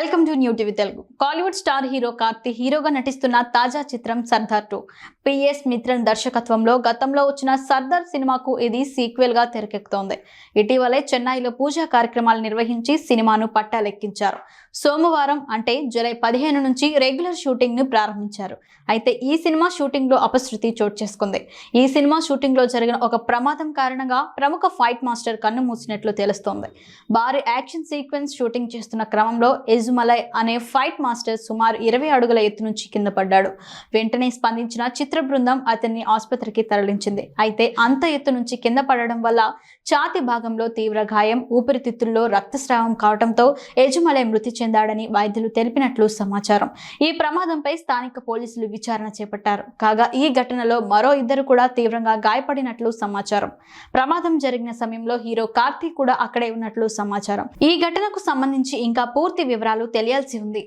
Welcome to new TV Telugu. Kollywood star hero Karthi హీరోగా నటిస్తున్న తాజా చిత్రం సర్దార్ టూ. పిఎస్ మిత్రన్ దర్శకత్వంలో గతంలో వచ్చిన సర్దార్ సినిమాకు ఇది సీక్వెల్గా తెరకెక్కుతోంది. ఇటీవలే చెన్నైలో పూజా కార్యక్రమాలు నిర్వహించి సినిమాను పట్టాలెక్కించారు. సోమవారం అంటే జూలై పదిహేను నుంచి రెగ్యులర్ షూటింగ్ను ప్రారంభించారు. అయితే ఈ సినిమా షూటింగ్లో అపశృతి చోటు చేసుకుంది. ఈ సినిమా షూటింగ్లో జరిగిన ఒక ప్రమాదం కారణంగా ప్రముఖ ఫైట్ మాస్టర్ కన్ను మూసినట్లు తెలుస్తోంది. భారీ యాక్షన్ సీక్వెన్స్ షూటింగ్ చేస్తున్న క్రమంలో ఎజుమలై అనే ఫైట్ మాస్టర్ సుమారు ఇరవై అడుగుల ఎత్తు నుంచి కింద పడ్డాడు. వెంటనే స్పందించిన చిత్ర బృందం అతన్ని ఆసుపత్రికి తరలించింది. అయితే అంత ఎత్తు నుంచి కింద పడడం వల్ల ఛాతి భాగంలో తీవ్ర గాయం ఊపిరితిత్తుల్లో రక్తస్రావం కావడంతో యజుమలై మృతి చెందాడని వైద్యులు తెలిపినట్లు సమాచారం. ఈ ప్రమాదంపై స్థానిక పోలీసులు విచారణ చేపట్టారు. కాగా ఈ ఘటనలో మరో ఇద్దరు కూడా తీవ్రంగా గాయపడినట్లు సమాచారం. ప్రమాదం జరిగిన సమయంలో హీరో కార్తీక్ కూడా అక్కడే ఉన్నట్లు సమాచారం. ఈ ఘటనకు సంబంధించి ఇంకా పూర్తి వివరాలు తెలియాల్సి ఉంది.